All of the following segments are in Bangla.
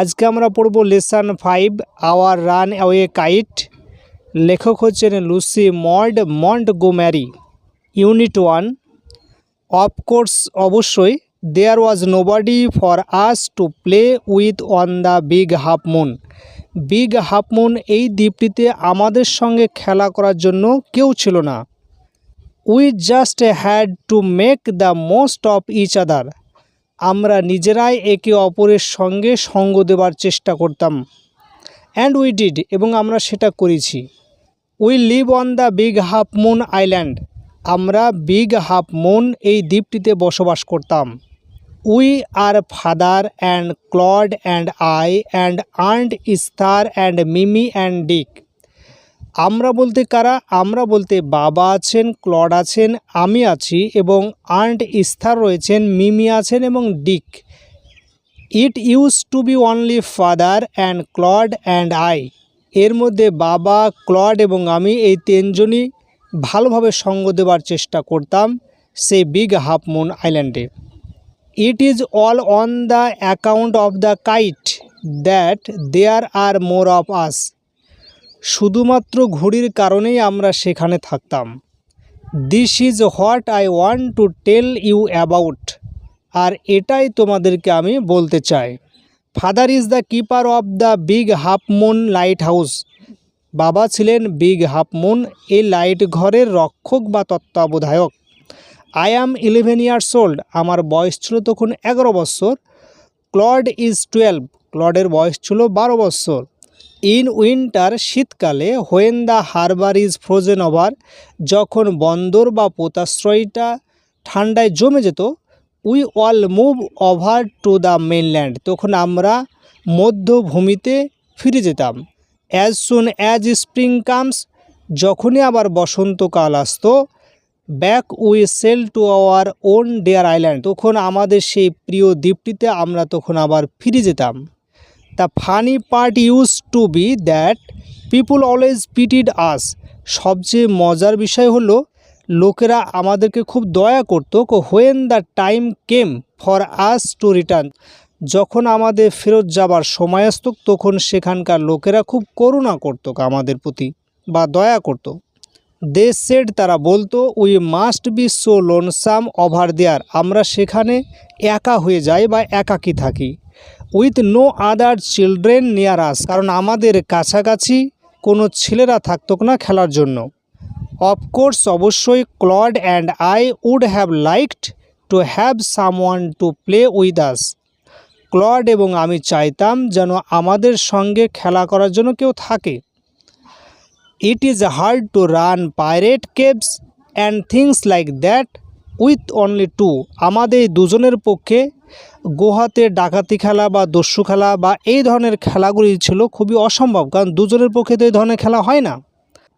আজকে আমরা পড়ব lesson five, our run away kite. লেখক হচ্ছেন Lucy Maud Montgomery unit one. Of course অবশ্যই, there was nobody for us to play with on the big half moon. Big half moon এই দ্বীপটিতে আমাদের সঙ্গে খেলা করার জন্য কেউ ছিল না। We just had to make the most of each other. আমরা নিজেরাই একে অপরের সঙ্গে সঙ্গ দেবার চেষ্টা করতাম। অ্যান্ড উই ডিড এবং আমরা সেটা করেছি। We live on the big half moon island আমরা বিগ হাফ মুন এই দ্বীপটিতে বসবাস করতাম। We are father and Claude and I and aunt Esther and Mimi and Dick আমরা বলতে কারা? আমরা বলতে বাবা আছেন, ক্লড আছেন, আমি আছি এবং আন্ট ইস্তার রয়েছেন, মিমি আছেন এবং Dick. It use to be only father and Claude and I. এর মধ্যে বাবা, ক্লড এবং আমি এই তিনজনই ভালোভাবে সঙ্গ দেওয়ার চেষ্টা করতাম সেই বিগ হাফ মুন আইল্যান্ডে। It is all on the account of the kite that there are more of us. শুধুমাত্র ঘুড়ির কারণেই আমরা সেখানে থাকতাম। This is what I want to tell you about আর এটাই তোমাদেরকে আমি বলতে চাই। Father is the keeper of the big half moon lighthouse বাবা ছিলেন বিগ হাফ মুন এই লাইট ঘরের রক্ষক বা তত্ত্বাবধায়ক। I am eleven years old আমার বয়স ছিল তখন এগারো বছর। ক্লড ইজ টুয়েলভ ক্লডের বয়স ছিল বারো বছর। ইন উইন্টার শীতকালে when the harbour is frozen over, যখন বন্দর বা পোতাশ্রয়টা ঠান্ডায় জমে যেত, we all move over to the mainland তখন আমরা মধ্যভূমিতে ফিরে যেতাম। As soon as spring comes, যখনই আবার বসন্তকাল আসতো, back we sail to our own dear island, তখন আমাদের সেই প্রিয় দ্বীপটিতে আমরা তখন আবার ফিরে যেতাম। The funny part use to be that people always pitied us সবচেয়ে মজার বিষয় হলো, লোকেরা আমাদেরকে খুব দয়া করতো when the time came for us to return যখন আমাদের ফেরত যাবার সময় আসতো, তখন সেখানকার লোকেরা খুব করুণা করতো আমাদের প্রতি বা দয়া করতো। দে সেড তারা বলতো we must be so lonesome over there আমরা সেখানে একা হয়ে যাই বা একাকী থাকি। With no other children near us কারণ আমাদের কাছাকাছি কোনো ছেলেরা থাকতো না খেলার জন্য। অফকোর্স অবশ্যই Claude and I would have liked to have someone to play with us Claude এবং আমি চাইতাম যেন আমাদের সঙ্গে খেলা করার জন্য কেউ থাকে। It is hard to run pirate caves and things like that with only two. আমাদের দুজনের পক্ষে গুহাতে ডাকাতি খেলা বা দস্যু খেলা বা এই ধরনের খেলাগুলি ছিল খুবই অসম্ভব, কারণ দুজনের পক্ষে তো এই ধরনের খেলা হয় না।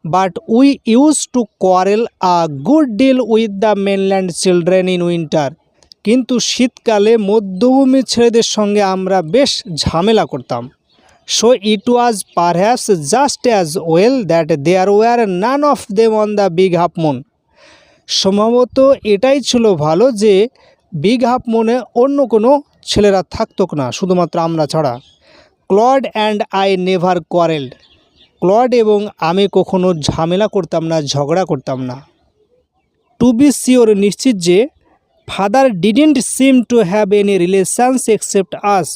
But we use to quarrel a good deal with the mainland children in winter কিন্তু শীতকালে মধ্যভূমির ছেলেদের সঙ্গে আমরা বেশ ঝামেলা করতাম। So it was perhaps just as well that there were none of them on the big half moon সম্ভবত এটাই ছিল ভালো যে বিগ হাফ মনে অন্য কোনো ছেলেরা থাকতো না, শুধুমাত্র আমরা ছাড়া। Claude and I never quarrelled. Claude এবং আমি কখনো ঝামেলা করতাম না, ঝগড়া করতাম না। টু বি শিওর নিশ্চিত যে father didn't seem to have any relations except us.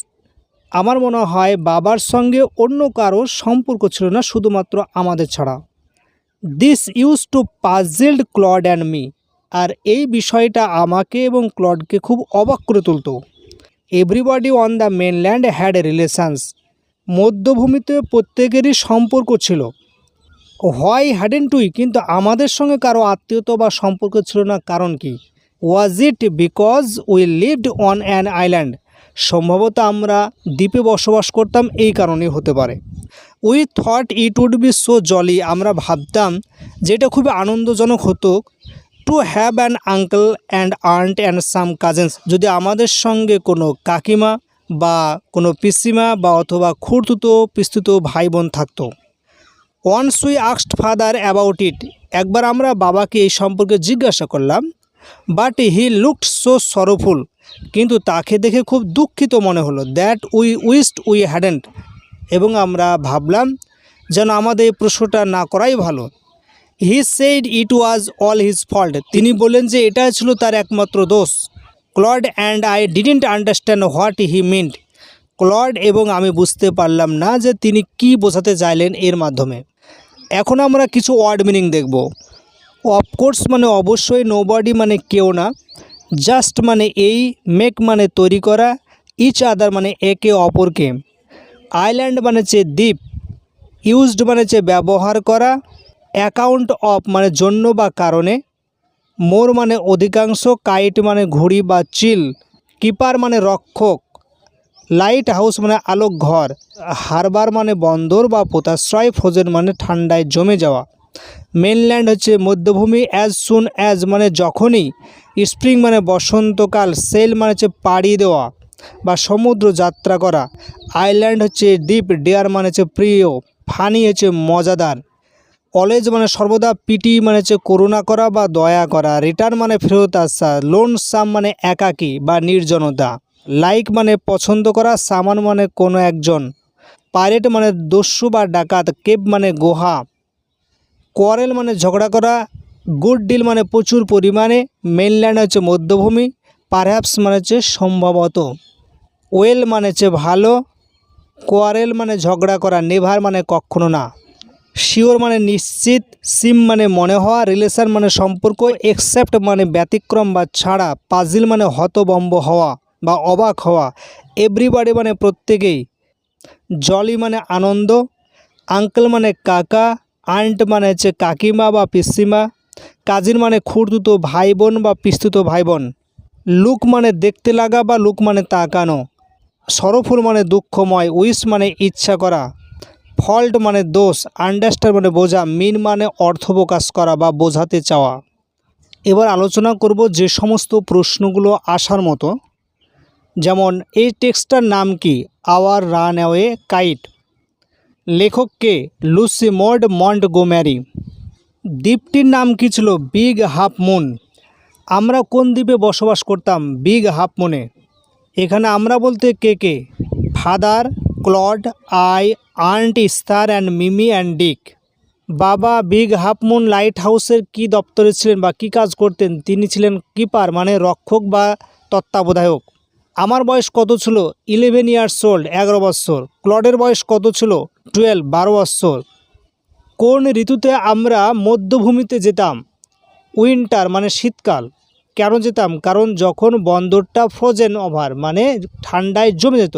আমার মনে হয় বাবার সঙ্গে অন্য কারও সম্পর্ক ছিল না, শুধুমাত্র আমাদের ছাড়া। This use to puzzled Claude and me আর এই বিষয়টা আমাকে এবং ক্লডকে খুব অবাক করে তুলতো। Everybody on the mainland had a relations মধ্যভূমিতে প্রত্যেকেরই সম্পর্ক ছিল। হোয়াই হ্যাডেন টুই কিন্তু আমাদের সঙ্গে কারও আত্মীয়তা বা সম্পর্ক ছিল না, কারণ কি? Was it because we lived on an island সম্ভবত আমরা দ্বীপে বসবাস করতাম, এই কারণেই হতে পারে। We thought it would be so jolly আমরা ভাবতাম যে এটা খুবই আনন্দজনক হতো to have an uncle and aunt and some cousins যদি আমাদের সঙ্গে কোনো কাকিমা বা কোনো পিসিমা বা অথবা খুঁড়তুতো, পিস্তুত ভাই বোন থাকতো। ওয়ান্স উই আক্সড ফাদার অ্যাবাউট ইট একবার আমরা বাবাকে এই সম্পর্কে জিজ্ঞাসা করলাম but he looked so sorrowful কিন্তু তাকে দেখে খুব দুঃখিত মনে হলো that we wished we hadn't এবং আমরা ভাবলাম যেন আমাদের এই প্রশ্নটা না করাই ভালো। He said it was all his fault তিনি বললেন যে এটা ছিল তার একমাত্র দোষ। Claude and I didn't understand what he meant Claude এবং আমি বুঝতে পারলাম না যে তিনি কি বোঝাতে চাইলেন এর মাধ্যমে। এখন আমরা কিছু ওয়ার্ড মিনিং দেখব। অফকোর্স মানে অবশ্যই নোবডি মানে কেউ না। জাস্ট মানে এই মেক মানে তৈরি করা ইচ আদার মানে একে অপরকে। আইল্যান্ড মানে হচ্ছে দ্বীপ, ইউজড মানে হচ্ছে ব্যবহার করা, অ্যাকাউন্ট অফ মানে জন্য বা কারণে, মোর মানে অধিকাংশ, কাইট মানে ঘুড়ি বা চিল, কিপার মানে রক্ষক লাইট হাউস মানে আলোক ঘর, হারবার মানে বন্দর বা পোতাশ্রয় ফ্রোজেন মানে ঠান্ডায় জমে যাওয়া। মেনল্যান্ড হচ্ছে মধ্যভূমি অ্যাজ সুন অ্যাজ মানে যখনই, স্প্রিং মানে বসন্তকাল, সেল মানে হচ্ছে পাড়ি দেওয়া। বা সমুদ্র যাত্রা করা। আইল্যান্ড হচ্ছে ডিপ ডেয়ার মানে হচ্ছে প্রিয়, ফানি হচ্ছে মজাদার। অলওয়েজ মানে সর্বদা পিটি মানে হচ্ছে করুণা করা বা দয়া করা। রিটার্ন মানে ফেরত আসা। লোন, সাম মানে একাকী বা নির্জনতা। লাইক মানে পছন্দ করা, সামান মানে কোনো একজন। পাইরেট মানে দস্যু বা ডাকাত। কেপ মানে গুহা। কোয়ারেল মানে ঝগড়া করা। গুড ডিল মানে প্রচুর পরিমাণে। মেনল্যান্ড হচ্ছে মধ্যভূমি। পারহ্যাপস মানে হচ্ছে সম্ভবত। ওয়েল মানে হচ্ছে ভালো কোয়ারেল মানে ঝগড়া করা নেভার মানে কখনো না। শিওর মানে নিশ্চিত সিম মানে মনে হওয়া রিলেশন মানে সম্পর্ক একসেপ্ট মানে ব্যতিক্রম বা ছাড়া পাজিল মানে হতবম্ব হওয়া বা অবাক হওয়া। এভরিবাডি মানে প্রত্যেকেই। জলি মানে আনন্দ আঙ্কেল মানে কাকা আন্ট মানে হচ্ছে কাকিমা বা পিসিমা কাজিন মানে খুঁড়তুতো ভাই বোন বা পিস্তুতো ভাই বোন লুক মানে দেখতে লাগা বা লুক মানে তাকানো। সরফুল মানে দুঃখময়, উইশ মানে ইচ্ছা করা। ফল্ট মানে দোষ আন্ডারস্ট্যান্ড মানে বোঝা মিন মানে অর্থ প্রকাশ করা বা বোঝাতে চাওয়া। এবার আলোচনা করব যে সমস্ত প্রশ্নগুলো আসার মতো। যেমন, এই টেক্সটার নাম কি? Our run away kite. লেখককে লুসি মোড মন্ট গোম্যারি দ্বীপটির নাম কি ছিল? Big half moon. আমরা কোন দ্বীপে বসবাস করতাম? বিগ হাফ মুনে এখানে আমরা বলতে কে কে? Father, Claude, I, aunt, Esther, and Mimi and Dick. বাবা বিগ হাফ মুন লাইট হাউসের কী দপ্তরে ছিলেন বা কী কাজ করতেন? তিনি ছিলেন কিপার মানে রক্ষক বা তত্ত্বাবধায়ক। আমার বয়স কত ছিল? ইলেভেন ইয়ার্স ওল্ড, এগারো বৎসর ক্লডের বয়স কত ছিল? টুয়েলভ, বারো বৎসর কোন ঋতুতে আমরা মধ্যভূমিতে যেতাম? উইন্টার মানে শীতকাল। কেন যেতাম? কারণ যখন বন্দরটা ফ্রোজেন ওভার মানে ঠান্ডায় জমে যেত,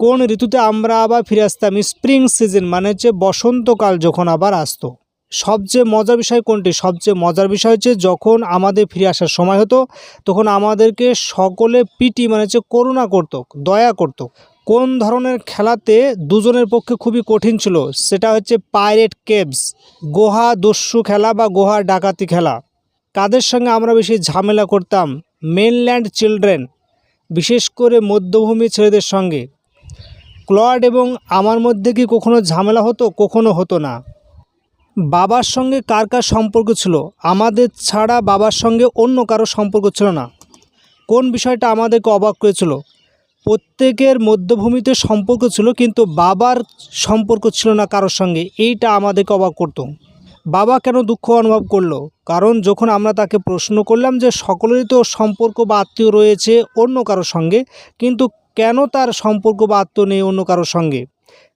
কোন ঋতুতে আমরা আবার ফিরে আসতাম? স্প্রিং সিজন মানে হচ্ছে বসন্তকাল যখন আবার আসতো। সবচেয়ে মজার বিষয় কোনটি? সবচেয়ে মজার বিষয় হচ্ছে যখন আমাদের ফিরে আসার সময় হতো, তখন আমাদেরকে সকলে পিটি মানে হচ্ছে করুণা করতো, দয়া করতো। কোন ধরনের খেলাতে দুজনের পক্ষে খুবই কঠিন ছিল, সেটা হচ্ছে পাইরেট কেবস গোহা দস্যু খেলা বা গোহা ডাকাতি খেলা। কাদের সঙ্গে আমরা বেশি ঝামেলা করতাম? মেনল্যান্ড চিলড্রেন বিশেষ করে মধ্যভূমি ছেলেদের সঙ্গে। ক্লড এবং আমার মধ্যে কি কখনো ঝামেলা হতো? কখনো হতো না। বাবার সঙ্গে কার কার সম্পর্ক ছিল? আমাদের ছাড়া বাবার সঙ্গে অন্য কারও সম্পর্ক ছিল না। কোন বিষয়টা আমাদেরকে অবাক করেছিল? প্রত্যেকের মধ্যভূমিতে সম্পর্ক ছিল, কিন্তু বাবার সম্পর্ক ছিল না কারোর সঙ্গে। এইটা আমাদেরকে অবাক করতো। বাবা কেন দুঃখ অনুভব করল? কারণ যখন আমরা তাকে প্রশ্ন করলাম যে সকলেরই তো সম্পর্ক বা আত্মীয় রয়েছে অন্য কারোর সঙ্গে, কিন্তু কেন তার সম্পর্ক বা আত্মীয় নেই অন্য কারোর সঙ্গে?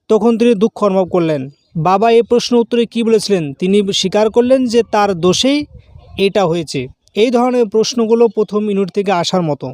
তখন তিনি দুঃখ অনুভব করলেন। বাবা এই প্রশ্ন উত্তরে কী বলেছিলেন? তিনি স্বীকার করলেন যে তার দোষেই এটা হয়েছে। এই ধরনের প্রশ্নগুলো প্রথম ইউনিট থেকে আসার মতো।